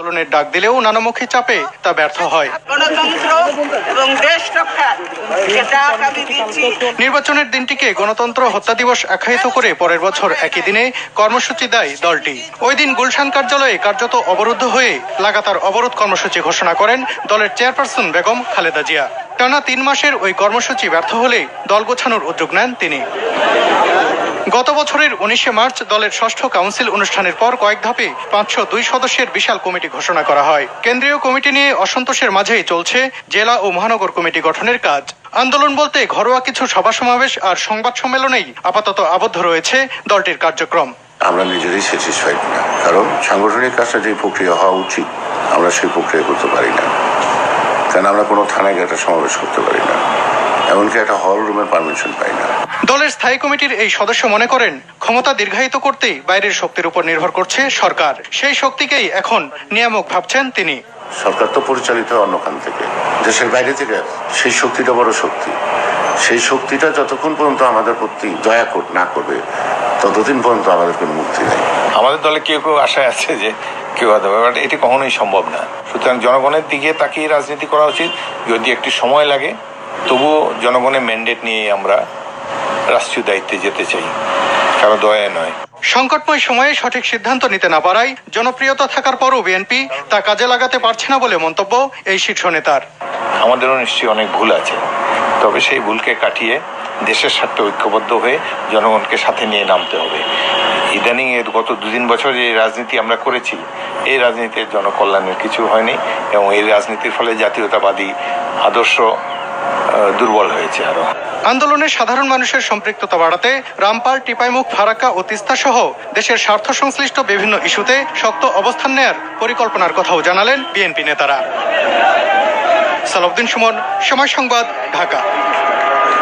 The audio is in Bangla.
আন্দোলনের ডাক দিলেও নানামুখী চাপে তা ব্যর্থ হয়। গণতন্ত্র এবং দেশ রক্ষা সেটা আমি দিচ্ছি নির্বাচনের দিনটিকে গণতন্ত্র হত্যা দিবস আখ্যায়িত করে পরের বছর একই দিনে কর্মসূচি দেয় দলটি। ওই দিন গুলশান কার্যালয়ে কার্যত অবরুদ্ধ হয়ে লাগাতার অবরোধ কর্মসূচি ঘোষণা করেন দলের চেয়ারপারসন বেগম খালেদা জিয়া। টানা তিন মাসের ওই কর্মসূচি ব্যর্থ হলে দল গোছানোর উদ্যোগ নেন তিনি। গত বছরের উনিশে মার্চ দলের ষষ্ঠ কাউন্সিল অনুষ্ঠানের পর কয়েক ধাপে পাঁচশো দুই সদস্যের বিশাল কমিটি ঘোষণা করা হয়। কেন্দ্রীয় কমিটি নিয়ে অসন্তোষের মাঝেই চলছে জেলা ও মহানগর কমিটি গঠনের কাজ। আন্দোলন বলতে ঘরোয়া কিছু সভা সমাবেশ আর সংবাদ সম্মেলনেই আপাতত আবদ্ধ রয়েছে দলটির কার্যক্রম। আমরা নিজেরাই স্যাটিসফাইড না, কারণ সাংগঠনিক কাজটা যে প্রক্রিয়া হওয়া উচিত, আমরা সেই প্রক্রিয়া করতে পারি না। কারণ আমরা কোনো থানায় একটা সমাবেশ করতে পারি না? এমনকি একটা হল রুমের পারমিশন পাই না। দলের স্থায়ী কমিটির এই সদস্য মনে করেন ক্ষমতা দীর্ঘায়িত করতেই বাইরের শক্তির উপর নির্ভর করছে সরকার। সেই শক্তিকেই এখন নিয়ামক ভাবছেন তিনি। সরকার তো পরিচালিত হয় অন্য খান থেকে। দেশের বাইরে থেকে সেই শক্তিটা বড় শক্তি। সেই শক্তিটা যতক্ষণ পর্যন্ত আমাদের প্রতি দয়া কর না করবে ততদিন পর্যন্ত আমাদের কোনো মুক্তি নেই আমাদের দলে কেউ কেউ আশায় আছে যে কেউ হতে পারে বাট এটি কখনোই সম্ভব না। সুতরাং জনগণের দিকে তাকিয়ে রাজনীতি করা উচিত। যদি একটি সময় লাগে তবুও জনগণের ম্যান্ডেট নিয়ে আমরা রাষ্ট্রীয় দায়িত্বে যেতে চাই কারও দয়া নয়। সংকটময় সময়ে সঠিক সিদ্ধান্ত নিতে না পারায় জনপ্রিয়তা থাকার পরও বিএনপি তা কাজে লাগাতে পারছে না বলে মন্তব্য এই শীর্ষ নেতার। আমাদেরও নিশ্চয়ই অনেক ভুল আছে তবে সেই ভুলকে কাটিয়ে দেশের স্বার্থে ঐক্যবদ্ধ হয়ে জনগণকে সাথে নিয়ে নামতে হবে। ইদানিং এর গত দুদিন বছর যে রাজনীতি আমরা করেছি এই রাজনীতির জনকল্যাণের কিছু হয়নি এবং এই রাজনীতির ফলে জাতীয়তাবাদী আদর্শ দুর্বল হয়েছে আরও। আন্দোলনে সাধারণ মানুষের সম্পৃক্ততা বাড়াতে রামপাল, টিপাইমুখ, ফারাক্কা ও তিস্তা সহ দেশের স্বার্থ সংশ্লিষ্ট বিভিন্ন ইস্যুতে শক্ত অবস্থান নেয়ার পরিকল্পনার কথাও জানালেন বিএনপি নেতারা। সালাউদ্দিন সুমন, সময় সংবাদ, ঢাকা।